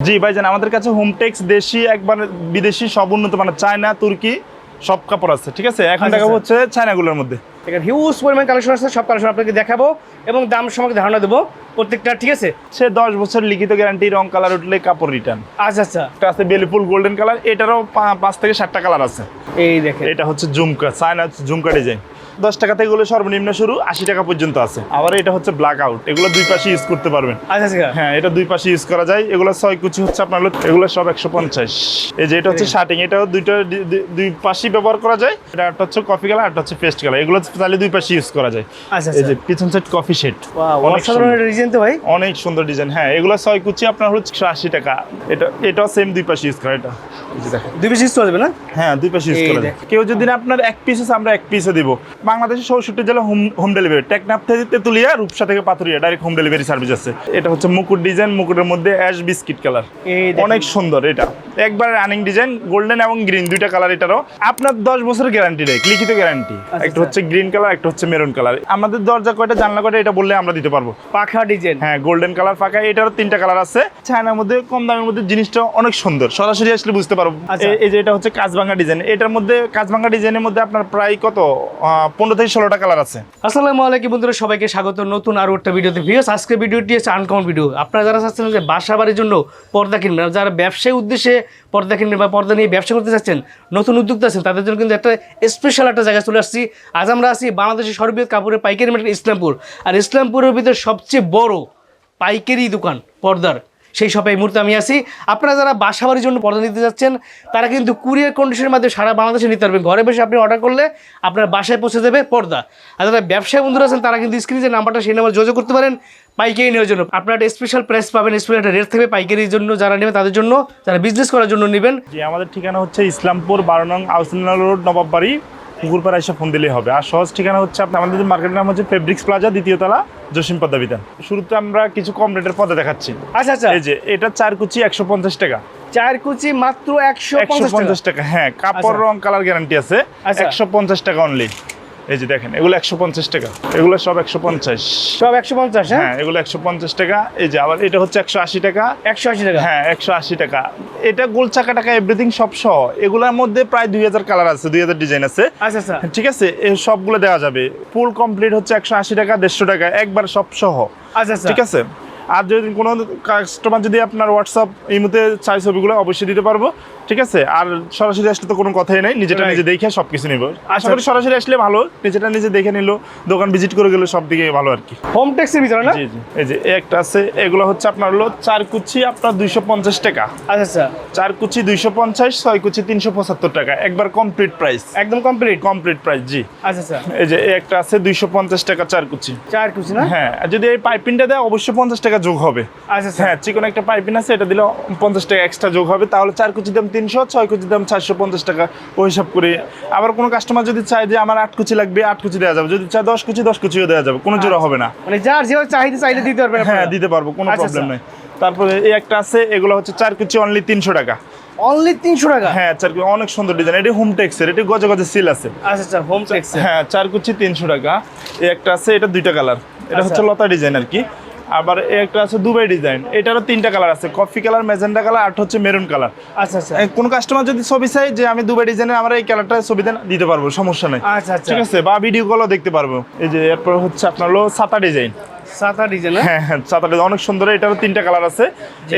জি ভাইজান আমাদের কাছে হোমটেক্স দেশি একবার বিদেশি সব উন্নত মানে চায়না তুর্কি সব কাপড় আছে ঠিক আছে? এখন আচ্ছা, দেখাবো আচ্ছা। হচ্ছে চায়নাগুলোর মধ্যে। এখানে হিউজ পরিমাণ কালেকশন আছে সব কালেকশন আপনাকে দেখাবো এবং দাম সম্পর্কে ধারণা দেবো প্রত্যেকটা ঠিক আছে? সে দশ বছর লিখিত গ্যারান্টি রং কালার উঠলে কাপড় রিটার্ন আচ্ছা আচ্ছা। একটা আছে বেলিফুল গোল্ডেন কালার এটারও পাঁচ থেকে সাতটা কালার আছে। এই দেখেন। এটা হচ্ছে ঝুমকা চায়না ঝুমকা ডিজাইন দশ টাকা থেকে এগুলো সর্বনিম্ন শুরু আশি টাকা পর্যন্ত আছে। আবার এটা হচ্ছে ব্ল্যাক আউট এগুলো দুই পাশে ইউজ করতে পারবেন। আচ্ছা আচ্ছা। হ্যাঁ এটা দুই পাশে ইউজ করা যায়। এগুলো ছয় কুচি হচ্ছে আপনার এগুলো সব একশো পঞ্চাশ। এই যে এটা হচ্ছে শার্টিং এটাও দুইটা দুই পাশেই ব্যবহার করা যায়। এটা একটা হচ্ছে কফি কালার একটা হচ্ছে পেস্ট কালার এগুলো চাইলে দুই পাশে ইউজ করা যায়। আচ্ছা এই যে পিছন সাইড কফি Wow, অনেক সুন্দর। ডিজাইন তো ভাই। অনেক সুন্দর ডিজাইন হ্যাঁ এগুলো ছয় কুচি আপনার হচ্ছে একশো আশি টাকা। এটা এটাও সেম দুই পাশে ইউজ করা। এটা দুই পিস ইউজ করবে না? হ্যাঁ দুই পাশে ইউজ করা যায় কেউ যদি আপনার এক পিস আছে আমরা এক পিসও দিব। বাংলাদেশের চৌষট্টি জেলা হোম হোম ডেলিভারি টেকনাফ থেকে তেতুলিয়া রূপসা থেকে Pathuria direct home delivery service আছে। এটা হচ্ছে মুকুট ডিজাইন মুকুটের মধ্যে অ্যাশ বিস্কিট কালার অনেক সুন্দর এটা। একবার রানিং ডিজাইন গোল্ডেন এবং গ্রিন দুইটা কালার এটারও। আপনার দশ বছরের গ্যারান্টি লিখিত গ্যারান্টি একটা আচ্ছা। হচ্ছে গ্রিন কালার একটা হচ্ছে মেরুন কালার আমাদের দরজা কয়টা জানলা কয়টা এটা বললে আমরা দিতে পারব। পাখা ডিজাইন হ্যাঁ গোল্ডেন কালার ফাঁকা এটারও তিনটা কালার আছে। চায়নার মধ্যে কম দামের মধ্যে জিনিসটা অনেক সুন্দর। সরাসরি আসলে বুঝতে পারব আচ্ছা। এই যে এটা হচ্ছে কাজভাঙ্গা ডিজাইন এটার মধ্যে কাজভাঙ্গা ডিজাইনের মধ্যে আপনার প্রায় কত? পনেরো থেকে ষোলোটা কালার আছে। আসসালামু আলাইকুম বন্ধুরা সবাইকে স্বাগত। নতুন আরও একটা ভিডিওতে। ভিউস আজকে ভিডিওটি হচ্ছে আনকমন ভিডিও আপনারা যারা চাচ্ছেন যে বাসা বাড়ির জন্য পর্দা কিনবেন যারা ব্যবসায়ী উদ্দেশ্যে পর্দা কিনবেন বা পর্দা নিয়ে ব্যবসা করতে চাচ্ছেন নতুন উদ্যোক্তা আছেন তাদের জন্য কিন্তু একটা স্পেশাল একটা জায়গায় চলে আসছি। আজ আমরা আছি বাংলাদেশের সর্ববৃহৎ কাপড়ের পাইকারি মার্কেট ইসলামপুর। আর ইসলামপুরের ভিতরে সবচেয়ে বড় পাইকারি দোকান পর্দার। সেই শপে এই মুহূর্তে আমি আছি। আপনারা যারা বাসাবাড়ির জন্য পর্দা নিতে যাচ্ছেন, তারা কিন্তু কুরিয়ার কন্ডিশনের মাধ্যমে সারা বাংলাদেশে নিতে পারবেন। ঘরে বসে আপনি অর্ডার করলে আপনার বাসায় পৌঁছে দেবে পর্দা। আর যারা ব্যবসায়ী বন্ধুরা আছেন, তারা কিন্তু স্ক্রিনে যে নাম্বারটা, সেই নাম্বার যোগাযোগ করতে পারেন পাইকারি নেওয়ার জন্য। আপনারা একটা স্পেশাল প্রাইস পাবেন স্পেশাল একটা রেট থাকবে পাইকারির জন্য যারা নেবেন তাদের জন্য, যারা বিজনেস করার জন্য নেবেন। যে আমাদের ঠিকানা হচ্ছে ইসলামপুর বারো নং আউসিনাল রোড, নবাববাড়ি। পুকুরপাড়া এসে ফোন দিলেই হবে। আর সহজ ঠিকানা হচ্ছে আপনার আমাদের মার্কেটের নাম হচ্ছে ফেব্রিক্স প্লাজা দ্বিতীয় তলা জসিম পদ্মা বিধান শুরুতে আমরা কিছু কম রেটের পদে দেখাচ্ছি। আচ্ছা আচ্ছা। এই যে এটা চার কুচি একশো পঞ্চাশ টাকা। চার কুচি মাত্র একশো একশো পঞ্চাশ টাকা হ্যাঁ কাপড়। রং কালার গ্যারান্টি আছে। একশো পঞ্চাশ টাকা অনলি এই যে দেখেন এগুলো একশো পঞ্চাশ টাকা। এগুলো সব একশো পঞ্চাশ। সব একশো পঞ্চাশ হ্যাঁ? হ্যাঁ এগুলো একশো পঞ্চাশ টাকা। এই যে আবার এটা হচ্ছে একশো আশি টাকা। একশো আশি টাকা? হ্যাঁ একশো আশি টাকা। এটা গোল চাকা টাকা এভরিথিং সব সহ। এগুলোর মধ্যে প্রায় দুই হাজার কালার আছে দুই হাজার ডিজাইন আছে। আচ্ছা আচ্ছা। ঠিক আছে? এই সবগুলো দেওয়া যাবে। ফুল কমপ্লিট হচ্ছে একশো আশি টাকা দেড়শো টাকা একবার সব সহ। আচ্ছা আচ্ছা। ঠিক আছে? আর যদি কোনো কাস্টমার যদি আপনার হোয়াটসঅ্যাপ এই মুহূর্তে চাই ছবিগুলো অবশ্যই দিতে পারব ঠিক আছে? আর সরাসরি আসলে তো কোনো কথাই নাই নিজেটা. নিজে দেখে সব কিছু নিব। আশা আচ্ছা। করি সরাসরি আসলে ভালো নিজেটা নিজে দেখে নিল দোকান ভিজিট করে গেলে সব দিকে ভালো আর কি। হোম ট্যাক্সের ভিতরে না? এই যে একটা আছে এগুলো হচ্ছে আপনার হলো চার কুচি আপনার দুইশো পঞ্চাশ টাকা। আচ্ছা আচ্ছা। চার কুচি দুইশো পঞ্চাশ ছয় কুচি তিনশো পঁচাত্তর টাকা। একবার কমপ্লিট প্রাইস একদম কমপ্লিট কমপ্লিট প্রাইস জি। আচ্ছা আচ্ছা। এই যে একটা আছে দুইশো পঞ্চাশ টাকা চার কুচি। চার কুচি না? হ্যাঁ যদি এই পাইপিংটা দেয় অবশ্যই পঞ্চাশ টাকা যোগ হবে। আচ্ছা আচ্ছা হ্যাঁ চিকন একটা পাইপিন আছে এটা দিলে পঞ্চাশ টাকা এক্সট্রা যোগ হবে। তাহলে চার কুচি দাম তিনশো ছয় কুচি দাম চারশো পঞ্চাশ টাকা ওই হিসাব করে। আবার কোনো কাস্টমার যদি চায় যে আমার আট কুচি লাগবে আট কুচি দেওয়া যাবে। যদি চায় দশ কুচি দশ কুচিও দেওয়া যাবে। কোনো জোড়া হবে না। মানে যার যেভাবে চাহিদা চাইলে দিতে পারবে হ্যাঁ দিতে পারব কোনো আচ্ছা, প্রবলেম আচ্ছা। নেই। তারপরে এই একটা আছে এগুলো হচ্ছে চার কুচি অনলি তিনশো টাকা। অনলি তিনশো টাকা? হ্যাঁ চার অনেক সুন্দর ডিজাইন এটি হোম টেক্সের এটি গজে গজে সিল আছে। আচ্ছা আচ্ছা হোম ট্যাক্স হ্যাঁ চার কুচি তিনশো টাকা। এই একটা আছে এটা দুইটা কালার এটা আচ্ছা। হচ্ছে লতা ডিজাইন আর কি। আবার একটা আছে দুবাই ডিজাইন। এটারও তিনটা কালার আছে কফি কালার মেজেন্ডা কালার আর হচ্ছে মেরুন কালার। আচ্ছা আচ্ছা। কোন কাস্টমার যদি ছবি চাই যে আমি দুবাই ডিজাইনে আমার এই কালারটা ছবি দিতে পারব সমস্যা নেই। আচ্ছা আচ্ছা। ঠিক আছে বা ভিডিও কলও দেখতে পারব। এই যে এরপর হচ্ছে আপনার হলো সাতা ডিজাইন। সাতা ডিজাইন হ্যাঁ হ্যাঁ সাতা ডিজাইন অনেক সুন্দর এটারও তিনটা কালার আছে।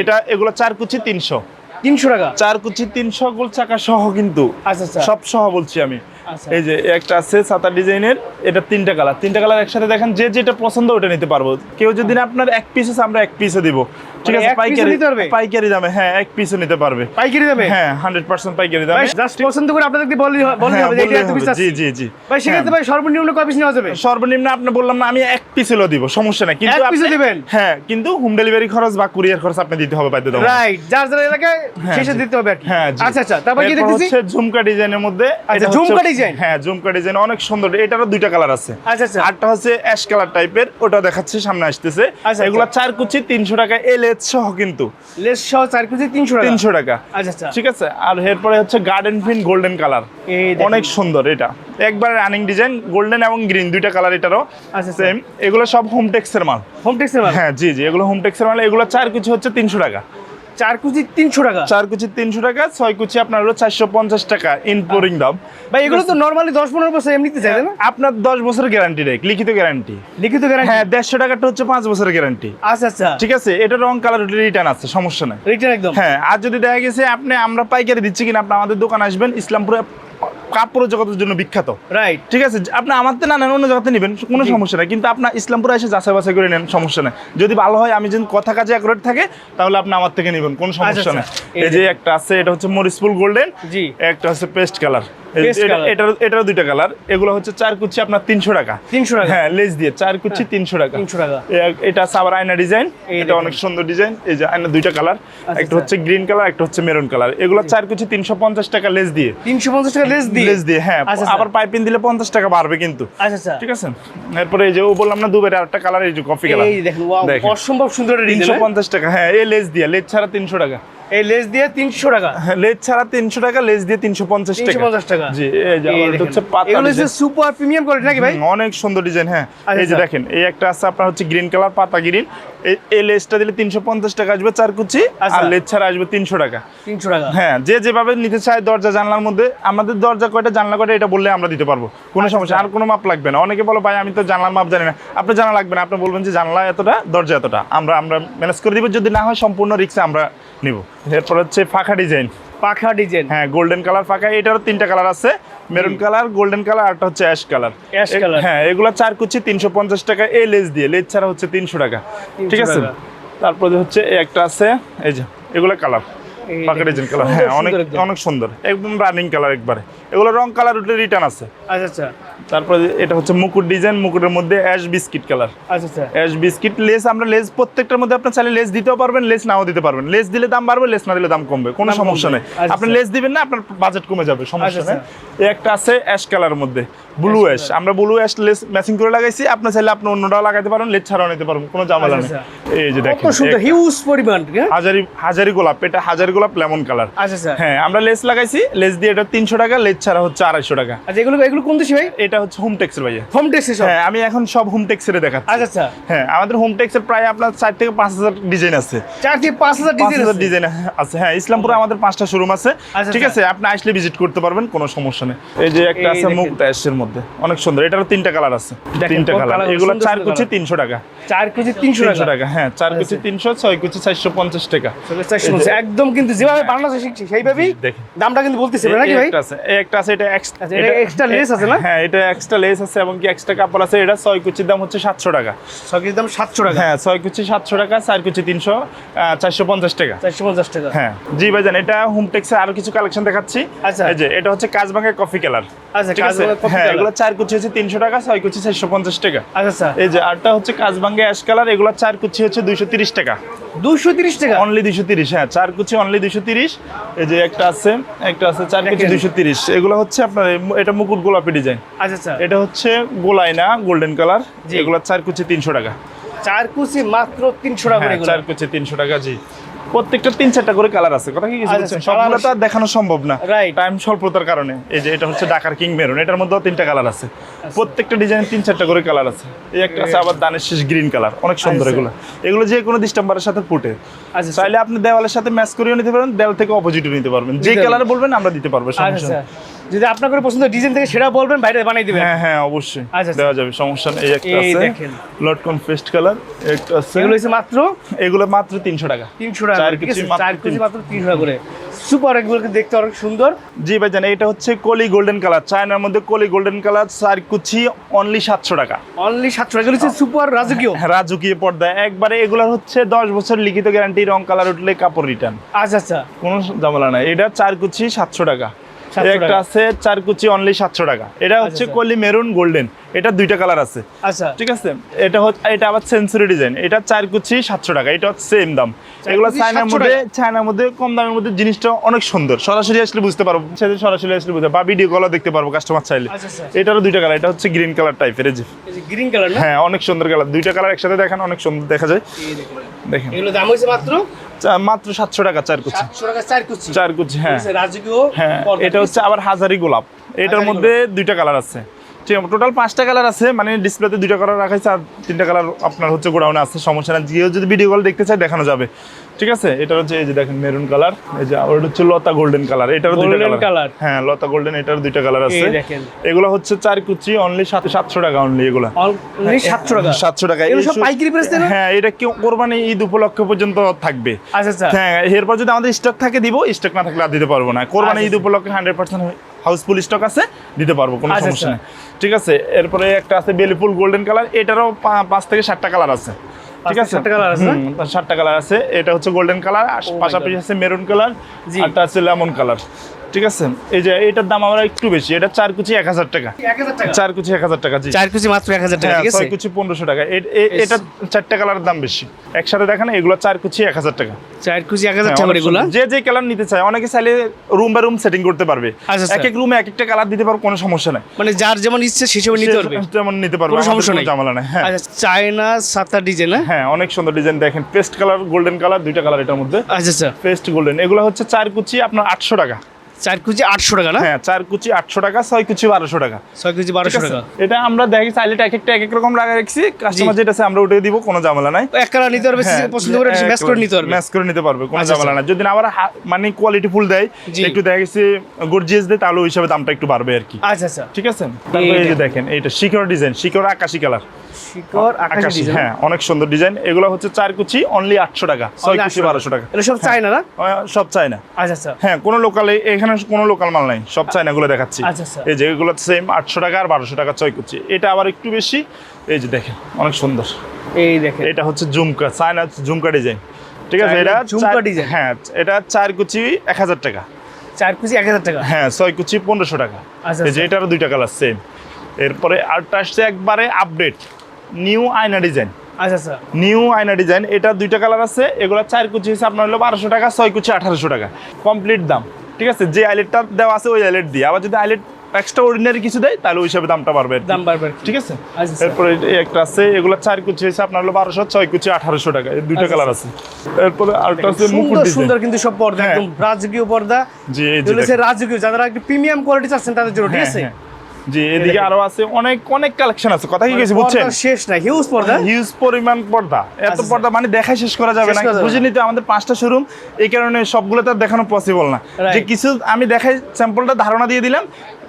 এটা এগুলো চার কুচি তিনশো। তিনশো টাকা? চার কুচি তিনশো গোল চাকা সহ কিন্তু। আচ্ছা আচ্ছা। সব সহ বলছি আমি। আচ্ছা। এই যে একটা আছে সাতা ডিজাইনের এটা তিনটা কালার। তিনটা কালার একসাথে দেখেন যে যেটা পছন্দ ওটা নিতে পারব। কেউ যদি আপনার এক পিস আছে আমরা এক পিসও দিব। ঠিক মানে আছে পাইকারি পাইকারি দামে হ্যাঁ এক পিসও নিতে পারবে। পাইকারি দেবে হ্যাঁ হান্ড্রেড পার্সেন্ট পাইকারি দামে। জাস্ট পছন্দ করে আপনাদেরকে বললি বললি হ্যাঁ, হবে এটা এত পিস জি জি জি। ভাই সেক্ষেত্রে ভাই সর্বনিম্ন কয় পিস নেওয়া যাবে? সর্বনিম্ন আপনি বললাম না আমি এক পিস দিব সমস্যা নাই। কিন্তু আপনি- দিবেন? হ্যাঁ কিন্তু হোম ডেলিভারি খরচ বা কুরিয়ার খরচ আপনি দিতে হবে বাধ্যতামূলক রাইট যার যার এলাকায় হ্যাঁ, শেষে জি। দিতে হবে হ্যাঁ আচ্ছা আচ্ছা তারপর কি দেখতেছি? হচ্ছে ঝুমকা ডিজাইনের মধ্যে আচ্ছা, ঝুমকা ডিজাইন? হ্যাঁ ঝুমকা ডিজাইন অনেক সুন্দর। এটারও দুইটা কালার আছে। আচ্ছা আচ্ছা। আরটা হচ্ছে অ্যাশ কালার টাইপের ওটা দেখাচ্ছি সামনে আসতেছে। আচ্ছা, এগুলো আচ্ছা। চার কুচি তিনশো টাকা এল এচ সহ কিন্তু। লেস সহ চার কেজি তিনশো টাকা? তিনশো টাকা। আচ্ছা আচ্ছা। ঠিক আছে? আর এরপরে হচ্ছে গার্ডেন ফিন গোল্ডেন কালার অনেক সুন্দর এটা। একবার রানিং ডিজাইন গোল্ডেন এবং গ্রিন দুইটা কালার এটারও। আচ্ছা, সেম এগুলো সব হোম টেক্সের মাল। হোম টেক্সের মাল? হ্যাঁ জি জি এগুলো হোম টেক্সের মাল। এগুলো চার কিছু হচ্ছে তিনশো টাকা। চার কুচি তিনশো টাকা। চার কুচি তিনশো টাকা ছয় কুচি আপনার হলো চারশো পঞ্চাশ টাকা ইনক্লুডিং দাম। ভাই এগুলো তো নর্মালি দশ পনেরো বছর এমনিতে চাই না? আপনার দশ বছরের গ্যারান্টি রেখ লিখিত গ্যারান্টি লিখিত গ্যারান্টি হ্যাঁ দেড়শো টাকাটা হচ্ছে পাঁচ বছরের গ্যারান্টি আচ্ছা আচ্ছা। ঠিক আছে এটা রং কালার রিটার্ন আছে সমস্যা নাই। রিটার্ন একদম। হ্যাঁ আর যদি দেখা গেছে আপনি আমরা পাইকারি দিচ্ছি কিনা আপনি আমাদের দোকান আসবেন ইসলামপুরে কাপড় জগতের জন্য বিখ্যাত। রাইট ঠিক আছে? আপনি আমার না নেন অন্য জায়গাতে নেবেন কোনো সমস্যা নাই। কিন্তু আপনার ইসলামপুরে এসে যাচাই বাছাই করে নেন সমস্যা নেই। যদি ভালো হয় আমি যদি কথা কাজে অ্যাকুরেট থাকে তাহলে আপনি আমার থেকে নেবেন কোনো সমস্যা আচ্ছা, নেই। আচ্ছা। এই যে একটা আছে এটা হচ্ছে মরিসফুল গোল্ডেন জি। একটা হচ্ছে পেস্ট কালার। এটার এটারও দুইটা কালার এগুলো হচ্ছে চার কুচি আপনার তিনশো টাকা। তিনশো টাকা। হ্যাঁ লেস দিয়ে চার কুচি তিনশো টাকা। তিনশো টাকা। এটা আবার আয়না ডিজাইন এটা অনেক সুন্দর ডিজাইন এই যে আয়না দুইটা কালার একটা আচ্ছা। হচ্ছে গ্রিন কালার একটা হচ্ছে মেরুন কালার এগুলো চার কুচি তিনশো পঞ্চাশ টাকা লেস দিয়ে। তিনশো পঞ্চাশ টাকা লেস দিয়ে? লেস দিয়ে হ্যাঁ। আচ্ছা, আবার পাইপিং দিলে পঞ্চাশ টাকা বাড়বে কিন্তু। আচ্ছা আচ্ছা। ঠিক আছে? এরপরে এই যে ও বললাম না দুবারে আরেকটা কালার এই যে কফি কালার দেখেন অসম্ভব সুন্দর তিনশো পঞ্চাশ টাকা হ্যাঁ এই লেস দিয়ে লেজ ছাড়া তিনশো টাকা। এই লেস দিয়ে তিনশো টাকা। হ্যাঁ, লেজ ছাড়া তিনশো টাকা লেজ দিয়ে তিনশো পঞ্চাশ তিনশো টাকা পঞ্চাশ টাকা। জি এই যে এটা হচ্ছে পাতা এগুলো হচ্ছে সুপার প্রিমিয়াম কোয়ালিটি নাকি ভাই? অনেক সুন্দর ডিজাইন হ্যাঁ। আচ্ছা, এই যে আচ্ছা। দেখেন এই একটা আছে আপনার হচ্ছে গ্রিন কালার পাতা গ্রিন এই লেসটা দিলে তিনশো পঞ্চাশ টাকা আসবে চার কুচি আচ্ছা। আর লেজ ছাড়া আসবে তিনশো টাকা। তিনশো টাকা। হ্যাঁ যে যেভাবে নিতে চায় দরজা জানলার মধ্যে আমাদের দরজা কয়টা জানলা কয়টা এটা বললে আমরা দিতে পারব। কোনো আচ্ছা, সমস্যা আর কোনো মাপ লাগবে না। অনেকে বলো ভাই আমি তো জানলার মাপ জানি না। আপনি জানা লাগবে না আপনি বলবেন যে জানলা এতটা দরজা এতটা। আমরা আমরা ম্যানেজ করে দিব যদি না হয় সম্পূর্ণ রিক্সে আমরা নিব। এরপর হচ্ছে ফাঁকা ডিজাইন পাখা ডিজাইন। হ্যাঁ গোল্ডেন কালার পাখা এটারও তিনটা কালার আছে মেরুন কালার গোল্ডেন কালার আর হচ্ছে অ্যাশ কালার। হ্যাঁ এগুলো চার কুচি তিনশো পঞ্চাশ টাকা এই লেজ দিয়ে লেজ ছাড়া হচ্ছে তিনশো টাকা। ঠিক আছে। তারপরে হচ্ছে একটা আছে এই যে এগুলো কালার এই ডিজাইন কালার হ্যাঁ অনেক অনেক সুন্দর একদম রানিং কালার একবারে। এগুলো রং কালার উঠলে রিটার্ন আছে। আচ্ছা আচ্ছা। তারপরে এটা হচ্ছে মুকুট ডিজাইন মুকুটের মধ্যে অ্যাশ বিস্কিট কালার আচ্ছা আচ্ছা। অ্যাশ বিস্কিট লেস আমরা লেস প্রত্যেকটার মধ্যে আপনার চাইলে লেস দিতেও পারবেন লেস নাও দিতে পারবেন। লেস দিলে দাম বাড়বে লেস না দিলে দাম কমবে কোনো সমস্যা নেই। আচ্ছা, আপনি আচ্ছা। লেস দিবেন না আপনার বাজেট কমে যাবে সমস্যা আচ্ছা, নেই একটা আছে অ্যাশ কালারের মধ্যে ব্লু অ্যাশ আমরা ব্লু অ্যাশ লেস ম্যাচিং করে লাগাইছি আপনি চাইলে আপনি অন্যটাও লাগাতে পারেন লেস ছাড়াও নিতে পারবেন কোনো ঝামেলা নেই। এই যে দেখেন সুন্দর হিউজ পরিমাণ হ্যাঁ? হাজারি হাজারি গোলাপ এটা হাজারি গোলাপ লেমন কালার আচ্ছা আচ্ছা। হ্যাঁ আমরা লেস লাগাইছি লেস দিয়ে এটা তিনশো টাকা লেস ছাড়া হচ্ছে আড়াইশো টাকা। আচ্ছা এগুলো এগুলো কোন দেশে ভাই? এটা হচ্ছে হোম টেক্সের ভাইয়া। হোম টেক্সে সব? হ্যাঁ আমি এখন সব হোম টেক্সের দেখাচ্ছি। আচ্ছা আচ্ছা। হ্যাঁ আমাদের হোম টেক্সের প্রায় আপনার চার থেকে পাঁচ হাজার ডিজাইন আছে। চার থেকে পাঁচ হাজার পাঁচ ডিজাইন ডিজাইন আছে? হ্যাঁ ইসলামপুরে আমাদের পাঁচটা শোরুম আছে। আচ্ছা, ঠিক আচ্ছা। আছে আপনি আসলে ভিজিট করতে পারবেন কোনো সমস্যা নেই। এই যে একটা আছে। মুখ অ্যাশের মধ্যে অনেক সুন্দর। এটারও তিনটা কালার আছে। তিনটা কালার এগুলো চার কুচি। তিনশো টাকা। চার কেজি তিনশো টাকা? হ্যাঁ চার কুচি তিনশো ছয় কুচি চারশো পঞ্চাশ টাকা। একদম কিন্তু যেভাবে বানানো শিখছি সেইভাবেই। দামটা কিন্তু বলতেছে নাকি ভাই? একটা আছে এই একটা আছে এটা আচ্ছা, extra lace আছে না? হ্যাঁ এটা এক্সট্রা লেস আছে এবং কি এক্সট্রা কাপড় আছে এটা ছয় কুচির দাম হচ্ছে সাতশো টাকা। ছয় কেজির দাম সাতশো টাকা? হ্যাঁ ছয় কুচি সাতশো টাকা চার কুচি তিনশো চারশো পঞ্চাশ টাকা। চারশো পঞ্চাশ টাকা। হ্যাঁ। জি ভাইজান এটা হোম টেক্সের আরও কিছু কালেকশন দেখাচ্ছি। আচ্ছা। এই যে এটা হচ্ছে কাজবাঙ্গের কফি কালার আচ্ছা কাজবাঙ্গা হ্যাঁ এগুলো চার কুচি হচ্ছে তিনশো টাকা ছয় কুচি চারশো পঞ্চাশ টাকা। আচ্ছা আচ্ছা। এই যে আরটা হচ্ছে কাজবাঙ্গে অ্যাশ কালার এগুলো চার কুচি হচ্ছে দুইশো তিরিশ টাকা। দুশো তিরিশ টাকা। অনলি দুইশো তিরিশ হ্যাঁ চার কুচি অনলি দুইশো তিরিশ। এই যে একটা আছে একটা আছে চার কুচি। দুইশো তিরিশ। এগুলো হচ্ছে আপনার এটা মুকুট গোলাপি ডিজাইন আচ্ছা আচ্ছা। এটা হচ্ছে গোলাই না গোল্ডেন কালার। এগুলো চার কুচি তিনশো টাকা। চার কুচি মাত্র তিনশো টাকা হ্যাঁ। চার কুচি তিনশো টাকা জি। প্রত্যেকটা তিন চারটা করে কালার আছে। কথা কি কিছু আচ্ছা, আচ্ছা, সবগুলো তো দেখানো সম্ভব না. টাইম স্বল্পতার কারণে। এই যে এটা হচ্ছে ডাকার কিং মেরুন এটার মধ্যেও তিনটা কালার আছে। আচ্ছা। প্রত্যেকটা ডিজাইন তিন চারটা করে কালার আছে। এই একটা আছে আবার দানের শেষ গ্রিন কালার অনেক সুন্দর। এগুলো। এগুলো যে কোনো ডিস্টাম্বারের সাথে ফুটে। আচ্ছা চাইলে আপনি দেওয়ালের সাথে ম্যাচ করেও নিতে পারেন দেওয়াল থেকে অপোজিটও নিতে পারবেন। যে কালার বলবেন আমরা দিতে পারব সমস্যা। যদি আপনার করে পছন্দ ডিজাইন থেকে সেটা বলবেন বাইরে বানিয়ে দিবেন। হ্যাঁ হ্যাঁ অবশ্যই। আচ্ছা, আচ্ছা। দেওয়া যাবে সমস্যা নেই। এই একটা এই আছে। লটকন ফেস্ট কালার একটা আছে। এগুলো হচ্ছে মাত্র? এগুলো মাত্র তিনশো টাকা। তিনশো টাকা চার কেজি মাত্র তিনশো। টাকা করে। সুপার এগুলোকে দেখতে অনেক সুন্দর। জি ভাইজান এটা হচ্ছে কলি গোল্ডেন কালার। চায়নার মধ্যে কলি গোল্ডেন কালার চার কুচি অনলি সাতশো টাকা। অনলি সাতশো টাকা। এগুলো হচ্ছে সুপার রাজকীয়। হ্যাঁ, রাজুকিয়ে পর্দা। একবারে এগুলো হচ্ছে দশ বছর লিখিত গ্যারান্টি রং কালার উঠলে কাপড় রিটার্ন আচ্ছা আচ্ছা। কোনো ঝামেলা নাই। এটা চার কুচি সাতশো টাকা। 700 এই একটা আছে চার কুচি অনলি সাতশো টাকা। এটা হচ্ছে আচ্ছা। কলি মেরুন গোল্ডেন। এটা দুইটা কালার আছে। আচ্ছা। ঠিক আছে? এটা হচ্ছে এটা আবার সেন্সুরি ডিজাইন এটা চার কুচি সাতশো টাকা। এটা হচ্ছে সেম দাম। এগুলো চায়নার মধ্যে চায়নার মধ্যে কম দামের মধ্যে জিনিসটা অনেক সুন্দর। সরাসরি আসলে বুঝতে পারব। সেটা সরাসরি আসলে বুঝতে বা ভিডিও কলও দেখতে পারব কাস্টমার চাইলে। আচ্ছা, আচ্ছা। এটারও দুইটা কালার এটা হচ্ছে গ্রিন কালার টাইপের এই যে। গ্রিন কালার হ্যাঁ অনেক সুন্দর কালার দুইটা কালার একসাথে দেখান অনেক সুন্দর দেখা যায়। দেখেন। এগুলো দাম হয়েছে মাত্র মাত্র সাতশো টাকা চার কুচি। চার কুচি। হ্যাঁ। হ্যাঁ এটা হচ্ছে আবার হাজারি গোলাপ। এটার মধ্যে দুইটা কালার আছে। ঠিক আছে টোটাল পাঁচটা কালার আছে মানে ডিসপ্লেতে দুইটা কালার রাখা হয়েছে আর তিনটা কালার আপনার হচ্ছে গোডাউনে আছে সমস্যা না যদি ভিডিও কল দেখতে চাই দেখানো যাবে। ঠিক আছে? এটা হচ্ছে এই যে দেখেন মেরুন কালার এই যে আর এটা হচ্ছে লতা গোল্ডেন কালার এটারও দুইটা Golden কালার হ্যাঁ লতা গোল্ডেন এটার দুইটা কালার আছে। এগুলো হচ্ছে চার কুচি অনলি সাতশো টাকা অনলি এগুলো। অনলি সাতশো টাকা। সাতশো টাকা। এগুলো সব পাইকারি না? হ্যাঁ এটা কি কোরবানি ঈদ উপলক্ষ পর্যন্ত থাকবে। আচ্ছা আচ্ছা। হ্যাঁ এরপর যদি আমাদের স্টক থাকে দিব স্টক না থাকলে আর দিতে পারব না। কোরবানি আচ্ছা, ঈদ উপলক্ষে হান্ড্রেড পার্সেন্ট হাউসফুল স্টক আছে দিতে পারব কোনো আচ্ছা, সমস্যা আচ্ছা। নেই। ঠিক আছে এরপরে একটা আছে বেলিফুল গোল্ডেন কালার এটারও পাঁচ থেকে সাতটা কালার আছে। ঠিক আছে সাতটা কালার আছে? সাতটা কালার আছে এটা হচ্ছে গোল্ডেন কালার my পাশাপাশি আছে মেরুন কালার। আরটা আছে লেমন কালার ঠিক আছে? এই যে এটার দাম আমরা একটু বেশি। এটা চার কুচি এক হাজার টাকা। এক হাজার টাকা? চার কুচি এক হাজার টাকা জি। চার কেজি মাত্র এক হাজার টাকা হ্যাঁ ঠিক আছে? ছয় কুচি পনেরোশো টাকা। এটা চারটে কালারের দাম বেশি। একসাথে দেখেন এগুলো চার কুচি এক হাজার টাকা। চার কেজি এক হাজার হ্যাঁ, টাকা যে যে কালার নিতে চায় অনেকে চাইলে রুম বাই রুম সেটিং করতে পারবে। আচ্ছা, এক এক রুমে এক একটা কালার দিতে পারব কোনো সমস্যা নাই। মানে যার যেমন ইচ্ছে সে নিতে পারবে? যেমন নিতে পারবে কোনো সমস্যা নেই। ঝামেলা নাই হ্যাঁ। আচ্ছা চায়না সাতটা ডিজাইন হ্যাঁ? অনেক সুন্দর ডিজাইন। দেখেন পেস্ট কালার গোল্ডেন কালার দুইটা কালার এটার মধ্যে। আচ্ছা আচ্ছা। পেস্ট গোল্ডেন এগুলো হচ্ছে চার কুচি আপনার আটশো টাকা। চার আটশো টাকা না? হ্যাঁ চার কুচি আটশো টাকা ছয় কুচি বারোশো টাকা। ছয় কেজি বারোশো টাকা। এটা আমরা দেখি চাইলে এক একটা এক এক রকম লাগা রাখছি। কাস্টমার যেটা আছে আমরা উঠে দিব কোনো ঝামেলা নাই। এক কালার নিতে পারবে হ্যাঁ, পছন্দ করে ম্যাচ করে নিতে পারবে। ম্যাচ করে নিতে পারবে কোনো আচ্ছা, ঝামেলা না যদি আবার মানে কোয়ালিটি ফুল দেয় একটু দেখা গেছে গর্জিয়াস দেয় তাহলে ওই হিসাবে দামটা একটু বাড়বে আর কি। আচ্ছা আচ্ছা। ঠিক আছে? তারপরে এই যে দেখেন। এইটা শিকড় ডিজাইন শিকড় আকাশি কালার আকাশি হ্যাঁ অনেক সুন্দর ডিজাইন এগুলো হচ্ছে চার কুচি অনলি আটশো টাকা ছয় কুচি বারোশো টাকা। এটা সব চায়না না? হ্যাঁ, সব চাই না আচ্ছা আচ্ছা। হ্যাঁ কোনো লোকালে এখানে কোনো লোকাল মাল নাই সব চাইনা গুলো দেখাচ্ছি। আচ্ছা, আচ্ছা। এই যে এগুলো সেম আটশো টাকা আর বারোশো টাকা ছয় কুচি এটা আবার একটু বেশি এই যে দেখেন অনেক সুন্দর। এই দেখেন। এটা হচ্ছে ঝুমকা চায়না ঝুমকা ডিজাইন ঠিক আছে এটা ঝুমকা ডিজাইন। হ্যাঁ এটা চার কুচি এক হাজার টাকা। চার কেজি এক হাজার টাকা? হ্যাঁ ছয় কুচি পনেরোশো টাকা। আচ্ছা, এই যে এটারও দুইটা কালার সেম এরপরে আরটা আসছে একবারে আপডেট নিউ আয়না ডিজাইন আচ্ছা আচ্ছা। নিউ আয়না ডিজাইন এটা দুইটা কালার আছে এগুলো চার কুচি হিসেবে আপনার হলো বারোশো টাকা ছয় কুচি আঠারোশো টাকা। কমপ্লিট দাম। ঠিক আছে যে আইলেটটা দেওয়া আছে ওই আইলেট দিয়ে। আবার যদি আইলেট এক্সট্রা অর্ডিনারি কিছু দেয় তাহলে ওই হিসাবে দামটা বাড়বে দাম বাড়বে ঠিক আছে? আচ্ছা, আচ্ছা। এরপরে এই একটা আছে এগুলো চার কুচি হয়েছে আপনার হলো বারোশো ছয় কুচি আঠারোশো টাকা। এই দুইটা আচ্ছা, কালার আছে। এরপরে আরেকটা আছে মুকুট সুন্দর কিন্তু সব পর্দা হ্যাঁ। একদম রাজকীয় পর্দা। জি এই যে এগুলো রাজকীয় যারা একটু প্রিমিয়াম কোয়ালিটি চাচ্ছেন তাদের জন্য ঠিক হ্যাঁ, আছে? হ্যাঁ। জি এদিকে আরও আছে অনেক অনেক কালেকশন আছে। কথা কি কিছু বুঝছেন? শেষ না হিউজ পর্দা? হিউজ পরিমাণ পর্দা। এত আচ্ছা, পর্দা মানে দেখা শেষ করা যাবে না। বুঝে নিতে আমাদের পাঁচটা শোরুম এই কারণে সবগুলো তো দেখানো পসিবল না. যে কিছু আমি দেখাই স্যাম্পলটা ধারণা দিয়ে দিলাম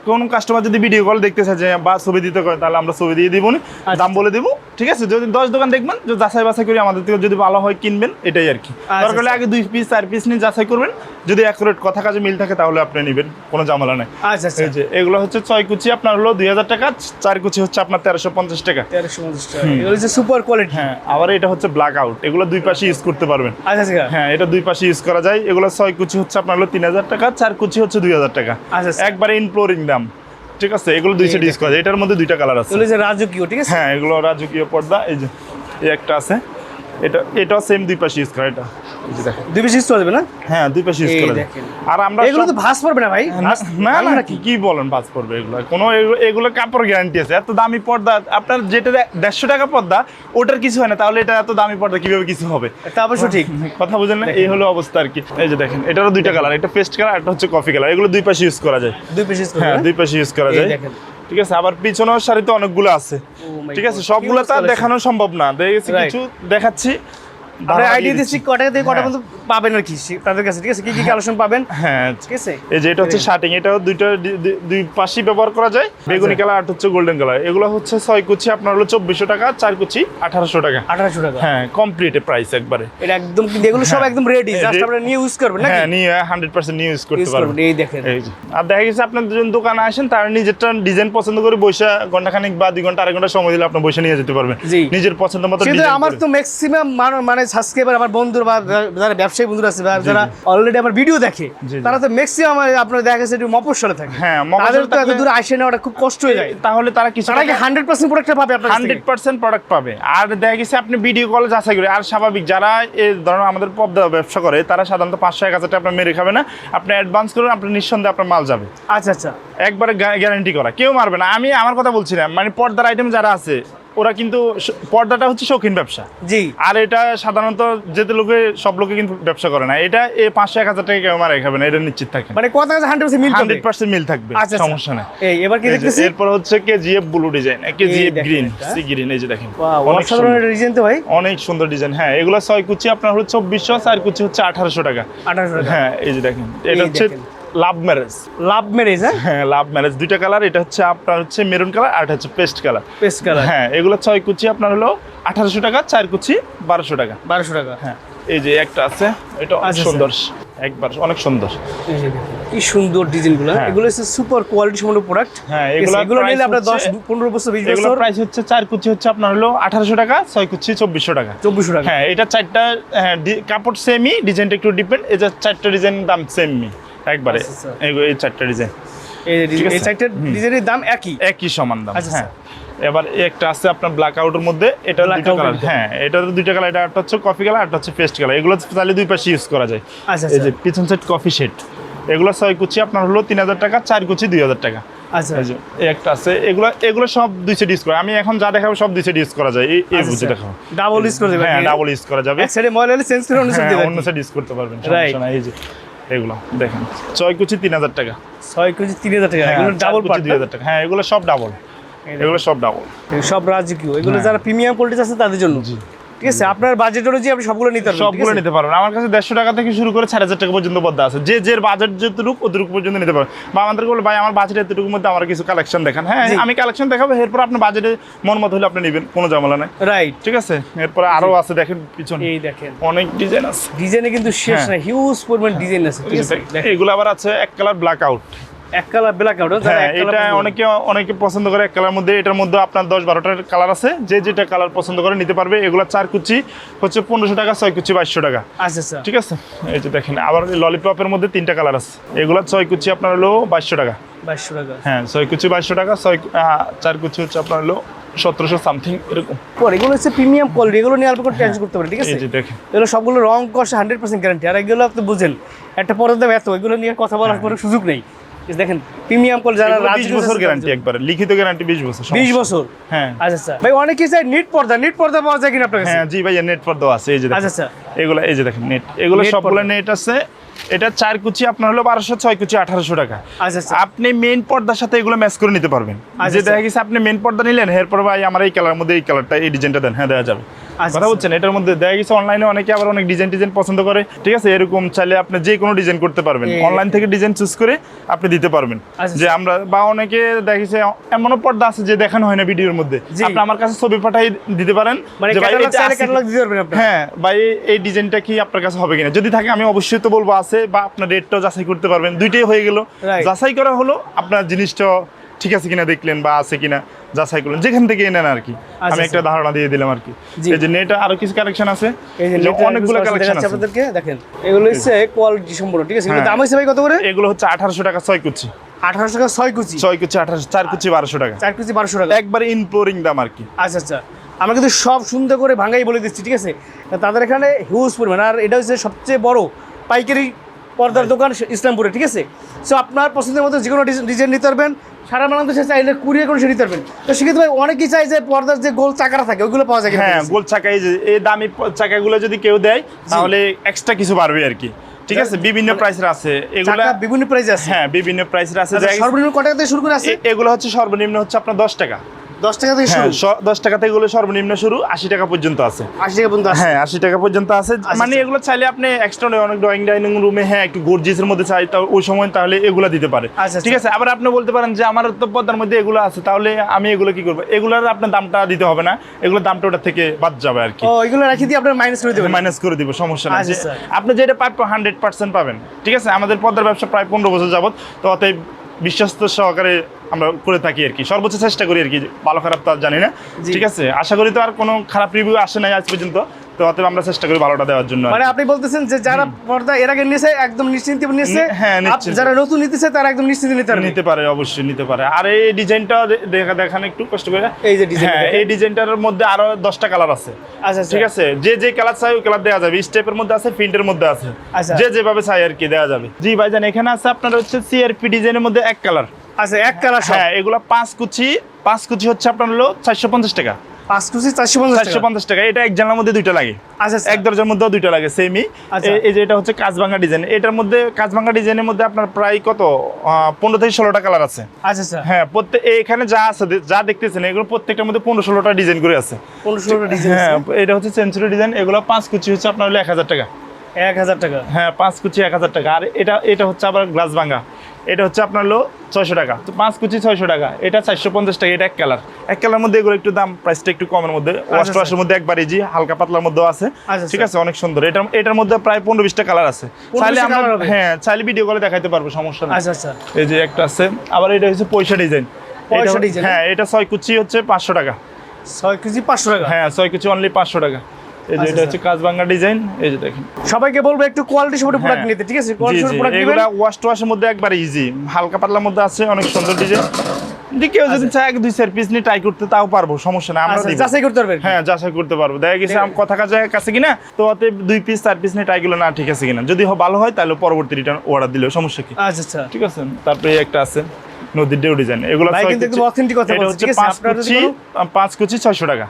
কোন কাস্টমার যদি ভিডিও কল দেখতে চায় যে বা ছবি দিতে করে তাহলে আমরা ছবি দিয়ে দিব আচ্ছা। দাম বলে দিব ঠিক আছে? যদি দশ দোকান দেখবেন যে যাচাই বাছাই করে আমাদের থেকে যদি ভালো হয় কিনবেন এটাই আর কি। আচ্ছা, দরকার হলে আচ্ছা। আগে দুই পিস চার পিস নিয়ে যাচাই করবেন। যদি অ্যাকুরেট কথা কাজে মিল থাকে তাহলে আপনি নেবেন কোনো ঝামেলা নেই। আচ্ছা এই যে এগুলো হচ্ছে ছয় কুচি আপনার হলো দুই হাজার টাকা চার কুচি হচ্ছে আপনার তেরোশো পঞ্চাশ টাকা। তেরোশো পঞ্চাশ টাকা। এগুলো হচ্ছে সুপার কোয়ালিটি হ্যাঁ আবার এটা হচ্ছে ব্ল্যাক আউট এগুলো দুই পাশে ইউজ করতে পারবেন। আচ্ছা আচ্ছা। হ্যাঁ এটা দুই পাশে ইউজ করা যায়। এগুলো ছয় কুচি হচ্ছে আপনার হলো তিন হাজার টাকা চার কুচি হচ্ছে দুই হাজার টাকা। আচ্ছা, আচ্ছা। একবারে ইনফ্লোরিং দাম। ঠিক আছে এগুলো দুইশো ডিস করা এটার মধ্যে দুইটা কালার আছে। রাজকীয় ঠিক আছে? হ্যাঁ এগুলো রাজকীয় পর্দা এই যে এই একটা আছে। এটা এটাও সেম দুই পাশে ইউজ করা এটা। দুই পিস ইউজ করবে না? হ্যাঁ দুই পাশে ইউজ এই করা যায় আর আমরা এগুলো তো ভাস পড়বে না ভাই? না না ভালো না নাকি? কি কি বলেন পাস করবে এগুলো? কোনো এগুলো- এগুলো কাপড় গ্যারান্টি আছে। এত দামি পর্দা আপনার যেটা দেড়শো টাকা পর্দা ওটার কিছু হয় না। তাহলে এটা এত দামি পর্দা কীভাবে কিছু হবে? তা অবশ্য ঠিক। কথা বুঝেন না? এই হলো অবস্থা আর কি। এই যে দেখেন এটারও দুইটা কালার একটা পেস্ট কালার একটা হচ্ছে কফি কালার এগুলো দুই পাশে ইউজ করা যায়। দুই ইউজ করবে হ্যাঁ দুই পাশে ইউজ করা যায়। ঠিক আছে আবার পিছনের সারিতে অনেকগুলো আছে। ঠিক আছে সবগুলো তো আর দেখানো সম্ভব না। দেখেছি কিছু দেখাচ্ছি। আমরা ধারণা দিচ্ছি দিচ্ছি। কটা থেকে কটা হ্যাঁ। পর্যন্ত পাবেন আর কি? তাদের কাছে ঠিক আছে? কি কি কালেকশন পাবেন? হ্যাঁ। ঠিক আছে? এই যে এটা হচ্ছে শার্টিং এটাও দুইটা দি- দি- দুই পাশেই ব্যবহার করা যায়। বেগুনি কালার আর হচ্ছে গোল্ডেন কালার এগুলো হচ্ছে ছয় কুচি আপনার হলো চব্বিশশো টাকা চার কুচি আঠারোশো টাকা। আঠারোশো টাকা। হ্যাঁ কমপ্লিট প্রাইস একবারে। এটা একদম এগুলো সব একদম রেডি জাস্ট আপনারা নিয়ে ইউজ করবেন হ্যাঁ নিয়ে হান্ড্রেড পার্সেন্ট ইউজ করতে পারবেন। এই দেখেন। আর দেখা গেছে আপনার দোকানে আসেন তার নিজেরটা ডিজাইন পছন্দ করে বসে ঘন্টাখানিক বা দুই ঘণ্টা আড়াই ঘণ্টা সময় দিলে আপনি বসে নিয়ে যেতে পারবেন। নিজের পছন্দ মতো আমার তো ম্যাক্সিমাম মানে সাবস্ক্রাইবার আমার বন্ধুরা বা যারা ব্যবসায়ী বন্ধুরা আছে বা যারা অলরেডি আমার ভিডিও দেখে। তারা তো ম্যাক্সিমাম আপনার দেখা গেছে একটু মফস্বলে থাকে। হ্যাঁ, তাদের তো এত দূরে আসে না ওটা খুব কষ্ট হয়ে যায়। তাহলে তারা কিছু তারা কি হান্ড্রেড পার্সেন্ট প্রোডাক্ট পাবে আপনার? হান্ড্রেড পার্সেন্ট প্রোডাক্ট পাবে। আর দেখা গেছে আপনি ভিডিও কল যাচাই করে আর স্বাভাবিক যারা এই ধরনের আমাদের পদ্মা ব্যবসা করে তারা সাধারণত পাঁচশো এক হাজার টাকা আপনার মেরে খাবে না। আপনি অ্যাডভান্স করুন আপনার নিঃসন্দেহে আপনার মাল যাবে। আচ্ছা আচ্ছা। একবারে গ্যারান্টি করা। কেউ মারবে না। আমি আমার কথা বলছি না। মানে পর্দার আইটেম যারা আছে ওরা কিন্তু পর্দাটা হচ্ছে শৌখিন ব্যবসা। জি। আর এটা সাধারণত যেতে লোকে সব লোকে কিন্তু ব্যবসা করে না। এটা এই পাঁচশো এক হাজার টাকা কেউ মারা খাবে না এটা নিশ্চিত থাকে। মানে কথা হান্ড্রেড পার্সেন্ট মিল হান্ড্রেড পার্সেন্ট মিল থাকবে আচ্ছা, আচ্ছা। সমস্যা নেই। এই এবার কি দেখতেছি? এরপর হচ্ছে KGF blue design KGF green. Sea green এই যে দেখেন। অনেক সুন্দর। ডিজাইন তো ভাই। অনেক সুন্দর ডিজাইন হ্যাঁ এগুলো ছয় কুচি আপনার হচ্ছে চব্বিশশো চার কুচি হচ্ছে আঠারোশো টাকা। আঠারোশো হ্যাঁ এই যে দেখেন। এটা হচ্ছে। লাভ ম্যারেজ লাভ ম্যারেজ হ্যাঁ? লাভ ম্যারেজ দুইটা কালার এটা হচ্ছে আপনার হচ্ছে মেরুন কালার আর এটা হচ্ছে পেস্ট কালার পেস্ট কালার হ্যাঁ এগুলো ছয় কুচি আপনার হলো আঠারোশো টাকা চার কুচি বারোশো টাকা। বারোশো টাকা। হ্যাঁ এই যে একটা আছে এটা অনেক আচ্ছা, সুন্দর একবার অনেক সুন্দর। এই যে কি সুন্দর ডিজাইনগুলো হ্যাঁ। এগুলো হচ্ছে সুপার কোয়ালিটি সম্পন্ন প্রোডাক্ট হ্যাঁ, এগুলো এগুলো নিলে আপনার দশ হচ্ছে- পনেরো বছর বিশ এগুলো প্রাইস হচ্ছে চার কুচি হচ্ছে আপনার হলো আঠারোশো টাকা ছয় কুচি চব্বিশশো টাকা। চব্বিশশো টাকা। হ্যাঁ এটা চারটা হ্যাঁ, কাপড় সেমই ডিজাইনটা একটু ডিপেন্ড এটা চারটা ডিজাইন দাম সেমই একবারে। আচ্ছা, আচ্ছা। এই- চারটা ডিজাইন। এই। চারটে ডিজাইনের দাম একই? একই সমান দাম আচ্ছা, হ্যাঁ। এবার একটা আছে আপনার ব্ল্যাক আউটের মধ্যে এটা দুটো কালার হ্যাঁ এটা দুইটা কালার এটা একটা হচ্ছে কফি কালার একটা হচ্ছে পেস্ট কালার এগুলো দুই পাশে ইউজ করা যায়। আচ্ছা এই যে পিছন সাইড কফি শেড এগুলো ছয় কুচি আপনার হলো তিন হাজার টাকা চার কুচি দুই হাজার টাকা। আচ্ছা। একটা আছে। এগুলো এগুলো সব দুই সেট ইউজ করা। আমি এখন যা দেখাবো সব দুই সেট ইউজ করা যায়। এই এই বুঝে। দেখাবো। ডাবল ইউজ করে দেবেন। হ্যাঁ ডাবল ইউজ করা যাবে। এক সাইডে ময়লা হলে চেঞ্জ করে অন্য সাইড হ্যাঁ, অন্য সাইড ইউজ করতে পারবেন সমস্যা নাই। এই যে এগুলো দেখেন। ছয় কুচি তিন হাজার টাকা। ছয় কুচি তিন হাজার টাকা হ্যাঁ, এগুলো ডাবল পাঁচ পার্ট দুই হাজার টাকা। হ্যাঁ এগুলো সব ডাবল এগুলো সব ডাবল সব রাজকীয়। এগুলো হ্যাঁ। যারা প্রিমিয়াম কোয়ালিটি আছে তাদের জন্য। ঠিক আছে আপনার বাজেট অনুযায়ী আপনি সবগুলো নিতে পারবেন সবগুলো নিতে পারবেন। আমার কাছে দেড়শো টাকা থেকে শুরু করে চার হাজার টাকা পর্যন্ত পদ্মা আছে। যে যে বাজেট যতটুকু অতটুকু পর্যন্ত নিতে পারবেন। বা আমাদেরকে বলে ভাই আমার বাজেট এতটুকুর মধ্যে আমার কিছু কালেকশন দেখান। হ্যাঁ আমি কালেকশন দেখাবো এরপর আপনার বাজেটে মন মতো হলে আপনি নেবেন কোনো ঝামেলা নাই। রাইট ঠিক আছে? এরপরে আরও আছে দেখেন পিছনে। এই দেখেন। অনেক ডিজাইন আছে। ডিজাইনে কিন্তু শেষ হ্যাঁ। নাই হিউজ পরিমাণ ডিজাইন আছে এগুলো আবার আছে এক কালার ব্ল্যাক আউট এক কালার ব্ল্যাক আউট হ্যাঁ এটা অনেকে অনেকে পছন্দ করে এক কালার মধ্যে। এটার মধ্যে আপনার দশ বারোটার কালার আছে। যে যেটা কালার পছন্দ করে নিতে পারবে। এগুলো চার কুচি হচ্ছে পনেরোশো টাকা ছয় কুচি বাইশশো টাকা। আচ্ছা আচ্ছা। ঠিক আছে? এই যে দেখেন আবার ললিপপের মধ্যে তিনটা কালার আছে। এগুলো ছয় কুচি আপনার হলো বাইশশো টাকা। বাইশশো টাকা। হ্যাঁ ছয় কুচি বাইশশো টাকা ছয় চার কুচি হচ্ছে আপনার হলো সতেরোশো সামথিং এরকম। পর এগুলো হচ্ছে প্রিমিয়াম কোয়ালিটি এগুলো নিয়ে অল্প করে টেনশন করতে পারেন ঠিক আছে? দেখেন। এগুলো সবগুলো রং কষে হান্ড্রেড পার্সেন্ট গ্যারান্টি আর এগুলো আপনি বুঝেন একটা পরের দাম এত এগুলো নিয়ে কথা বলার কোনো সুযোগ নেই। দেখেন প্রিমিয়াম কোয়ালিটি যারা বিশ বছর গ্যারান্টি একবারে লিখিত গ্যারান্টি বিশ বছর বিশ সমস্যা বছর? হ্যাঁ। আচ্ছা আচ্ছা। ভাই অনেকেই চাই নিট পর্দা নিট পর্দা পাওয়া যায় কিনা আপনার কাছে? হ্যাঁ জি ভাইয়া নেট পর্দা আছে এই যে আচ্ছা আচ্ছা। এগুলো এই যে দেখেন নেট এগুলো সবগুলো নেট আছে। এটা চার কুচি আপনার হলো বারোশো ছয় কুচি আঠারোশো টাকা। আচ্ছা আচ্ছা। আপনি মেইন পর্দার সাথে এগুলো ম্যাচ করে নিতে পারবেন। আচ্ছা, যে। দেখা গেছে আপনি মেইন পর্দা নিলেন এরপর ভাই আমার এই কালার মধ্যে এই কালারটা এই ডিজাইনটা দেন। হ্যাঁ দেওয়া যাবে। কথা বলছেন এটার মধ্যে দেখা গেছে অনলাইনে অনেকে আবার অনেক ডিজাইন ডিজাইন পছন্দ করে ঠিক আছে? এরকম চাইলে আপনি যে কোনো ডিজাইন করতে পারবেন। অনলাইন থেকে ডিজাইন চুজ করে আপনি দিতে পারবেন। আচ্ছা, যে আমরা বা অনেকে দেখেছে এমনও পর্দা আছে যে দেখানো হয় না ভিডিওর মধ্যে। আপনি আমার কাছে ছবি পাঠাই দিতে পারেন মানে হ্যাঁ বা এই- ডিজাইনটা কি আপনার কাছে হবে কিনা? যদি থাকে আমি অবশ্যই তো বলব আছে বা আপনার রেটটাও যাচাই করতে পারবেন। দুইটাই হয়ে গেল. যাচাই করা হলো আপনার জিনিসটা ঠিক আছে কিনা দেখলেন বা আছে কিনা। যাচাই করলেন যেখান থেকে এনেন আর কি। আমি আচ্ছা, একটা ধারণা দিয়ে দিলাম আর কি। এই যে নেট আরও কিছু কালেকশন আছে এই যে যে অনেকগুলো কালেকশন আছে। আপনাদেরকে দেখেন। এগুলো হচ্ছে কোয়ালিটি সম্পূর্ণ ঠিক আছে? হ্যাঁ। দাম হচ্ছে ভাই কত করে? এগুলো হচ্ছে আঠারোশো টাকা ছয় কুচি। আঠারোশো টাকা ছয় কুচি? ছয় কুচি আঠারোশো চার কুচি বারোশো টাকা। চার কুচি বারোশো টাকা। একবারে ইনফ্লোরিং দাম আর কি। আচ্ছা আচ্ছা। আমরা কিন্তু সব সুন্দর করে ভাঙাই বলে দিচ্ছি ঠিক আছে? তাদের এখানে হিউজ পরিমাণ। আর এটা হচ্ছে সবচেয়ে বড় পাইকারি পর্দার দোকান ইসলামপুরে ঠিক আছে? সো আপনার পছন্দের মতো যে কোনো ডিজাইন নিতে পারবেন। সারা বাংলাদেশে চাইলে কুরিয়ার করে নিতে পারবেন। তো সেক্ষেত্রে ভাই অনেকেই চাই যে পর্দার যে গোল চাকাটা থাকে ওইগুলো পাওয়া যায় হ্যাঁ গোল চাকা এই যে এই দামি চাকাগুলো যদি কেউ দেয় তাহলে এক্সট্রা কিছু বাড়বে আর কি। ঠিক আছে? বিভিন্ন প্রাইসের আছে। এগুলা বিভিন্ন প্রাইসে আছে। হ্যাঁ বিভিন্ন প্রাইসের আছে। আচ্ছা, সর্বনিম্ন কত টাকা থেকে শুরু করে আছে? এগুলো হচ্ছে সর্বনিম্ন হচ্ছে আপনার দশ টাকা। দশ টাকা থেকে হ্যাঁ শুরু? দশ টাকা থেকে এগুলো সর্বনিম্ন শুরু আশি টাকা পর্যন্ত আছে। আশি টাকা পর্যন্ত হ্যাঁ আশি টাকা পর্যন্ত আছে। মানে আচ্ছা। এগুলো চাইলে আপনি এক্সট্রা অনেক ড্রয়িং ডাইনিং রুমে হ্যাঁ একটু গর্জিসের মধ্যে চাই তা ওই সময় তাহলে এগুলো দিতে পারে। আচ্ছা, ঠিক আছে আবার আপনি বলতে পারেন যে আমার তো পদ্মার মধ্যে এগুলো আছে তাহলে আমি এগুলো কি করব? এগুলোর আপনার দামটা দিতে হবে না এগুলোর দামটা ওটা থেকে বাদ যাবে আর কি। এগুলো রাখি দিয়ে আপনার মাইনাস করে দেবেন? মাইনাস করে দিব সমস্যা নাই। আচ্ছা। আপনি যেটা পাবেন হান্ড্রেড পার্সেন্ট পাবেন। ঠিক আছে আমাদের পদ্মার ব্যবসা প্রায় পনেরো বছর যাবত তো অতএব বিশ্বস্ত সহকারে আমরা করে থাকি আর কি। সর্বোচ্চ চেষ্টা করি আর কি ভালো খারাপ তো আর জানি না। ঠিক আছে? আশা করি তো আর কোনো খারাপ রিভিউ আসে নাই আজ পর্যন্ত। তো অতএব আমরা চেষ্টা করি ভালোটা দেওয়ার জন্য মানে আপনি বলতেছেন যে যারা পর্দা এর আগে নিয়েছে একদম নিশ্চিন্তে নিয়েছে হ্যাঁ, যারা নতুন নিতেছে তারা একদম নিশ্চিন্তে নিতে পারবে। নিতে পারে অবশ্যই নিতে পারে। আর এই ডিজাইনটা দেখা দেখান একটু কষ্ট করে। এই যে ডিজাইন হ্যাঁ এই ডিজাইনটার মধ্যে আরও দশটা কালার আছে। আচ্ছা ঠিক আছে? যে যে কালার চাই ওই কালার দেওয়া যাবে। স্টেপের মধ্যে আছে প্রিন্টের মধ্যে আছে। আচ্ছা। যে যেভাবে চাই আর কি দেওয়া যাবে। জি ভাইজান এখানে আছে আপনার হচ্ছে সিআরপি ডিজাইনের মধ্যে এক কালার আচ্ছা এক কালার হ্যাঁ এগুলো পাঁচ কুচি পাঁচ কুচি হচ্ছে আপনার হলো চারশো পঞ্চাশ টাকা। পাঁচ কুচি চারশো পঞ্চাশ চারশো পঞ্চাশ টাকা। এটা এক জানলার মধ্যে দুইটা লাগে। আচ্ছা আচ্ছা। এক দরজার মধ্যেও দুইটা লাগে সেমই আচ্ছা। এই যে এটা হচ্ছে কাজভাঙ্গা ডিজাইন এটার মধ্যে কাজভাঙ্গা ডিজাইনের মধ্যে আপনার প্রায় কত? পনেরো থেকে ষোলোটা কালার আছে। আচ্ছা আচ্ছা। হ্যাঁ প্রত্যেক এখানে যা আছে যা দেখতেছেন এগুলো প্রত্যেকটার মধ্যে পনেরো ষোলোটা ডিজাইন করে আছে। পনেরো ষোলোটা ডিজাইন হ্যাঁ এটা হচ্ছে সেঞ্চুরি ডিজাইন এগুলো পাঁচ কুচি হচ্ছে আপনার হলো এক হাজার টাকা। এক হাজার টাকা। হ্যাঁ পাঁচ কুচি এক হাজার টাকা। আর এটা এটা হচ্ছে আবার গ্লাস ভাঙ্গা এটা হচ্ছে আপনার হলো ছয়শো টাকা। তো পাঁচ কুচি ছয়শো টাকা। এটা চারশো পঞ্চাশ টাকা এটা এক কালার। এক কালার মধ্যে এগুলো একটু দাম প্রাইসটা একটু কমের মধ্যে। ওয়াশ আচ্ছা। ওয়াশের মধ্যে একবার ইজি হালকা পাতলার মধ্যেও আছে। আচ্ছা, ঠিক আছে অনেক সুন্দর। এটা এটার মধ্যে প্রায় পনেরো বিশটা কালার আছে। চাইলে 20টা আমরা হ্যাঁ চাইলে ভিডিও করে দেখাইতে পারব সমস্যা নেই। আচ্ছা আচ্ছা। এই যে একটা আছে। আবার এটা হচ্ছে পয়সা ডিজাইন হ্যাঁ এটা ছয় কুচি হচ্ছে পাঁচশো টাকা। ছয় কেজি পাঁচশো টাকা? হ্যাঁ ছয় কুচি অনলি পাঁচশো টাকা। এই যে আচ্ছা, এটা হচ্ছে কাজবাঙ্গা ডিজাইন এই যে দেখেন। সবাইকে বলব একটু কোয়ালিটি সম্পর্কে প্রোডাক্ট। নিতে ঠিক আছে? কোয়ালিটি জি প্রোডাক্ট এগুলা ওয়াশ টোয়াশের মধ্যে একবার ইজি হালকা পাতলার মধ্যে আছে অনেক সুন্দর ডিজাইন যদি কেউ যদি চায় এক দুই চার পিস নিয়ে ট্রাই করতে তাও পারব সমস্যা নেই আমরা আচ্ছা যাচাই করতে পারবেন। হ্যাঁ যাচাই করতে পারব। দেখা গেছে ঠিক কথা কাজে কাছে কিনা তো অতে দুই পিস চার পিস নিয়ে ট্রাই গুলো না ঠিক আছে কিনা। যদি ভালো হয় তাহলে পরবর্তী রিটার্ন অর্ডার দিলেও সমস্যা কি? আচ্ছা আচ্ছা। ঠিক আছে? তারপরে একটা আছে নদীর ডেউ ডিজাইন এগুলো কিন্তু কুচি- কথা এটা হচ্ছে ঠিক আছে? পাঁচ আপনারা যদি কুচি কোনো- পাঁচ কুচি ছয়শো টাকা।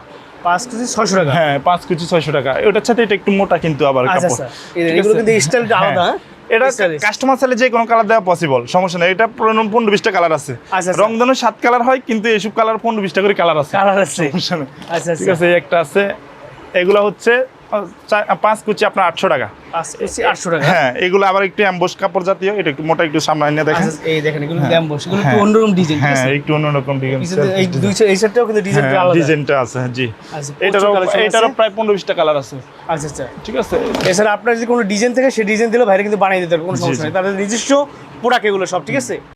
পাঁচ কেজি ছয়শো টাকা? হ্যাঁ পাঁচ কেজি ছয়শো টাকা। ওটার সাথে এটা একটু মোটা কিন্তু আবার আচ্ছা কাপড়। আচ্ছা। এগুলো কিন্তু স্টাইলটা আলাদা হ্যাঁ? এটা কাস্টমার চাইলে যে কোনো কালার দেওয়া পসিবল সমস্যা নেই। এটা পনেরো পনেরো বিশটা কালার আছে। রং আচ্ছা। রংধনু সাত কালার হয় কিন্তু এইসব কালার পনেরো বিশটা করে কালার আছে। কালার আছে। সমস্যা নেই। আচ্ছা ঠিক আচ্ছা আছে একটা আছে। এগুলো হচ্ছে পাঁচ কুচি আপনার আটশো টাকা। আটশো টাকা? হ্যাঁ এগুলো আবার একটু অ্যাম্বোস কাপড় জাতীয় এটা একটু মোটা একটু সামনে এনে দেখেন। আচ্ছা এই দেখেন এগুলো দাম এগুলো একটু হ্যাঁ। অন্যরকম ডিজাইন হ্যাঁ একটু অন্যরকম ডিজাইন পিছনে এই দুই এই সাইডটাও কিন্তু ডিজাইনটা আলাদা। ডিজাইনটা আছে হ্যাঁ, আচ্ছা, এটারও এটারও প্রায় পনেরো বিশটা কালার আছে। আচ্ছা আচ্ছা। ঠিক আছে? এছাড়া আপনার যদি কোনো ডিজাইন থাকে সেই ডিজাইন দিলে বাইরে কিন্তু বানিয়ে দিতে পারবে কোনো সমস্যা নেই। তাদের নিজস্ব প্রোডাক্ট এগুলো সব ঠিক আছে?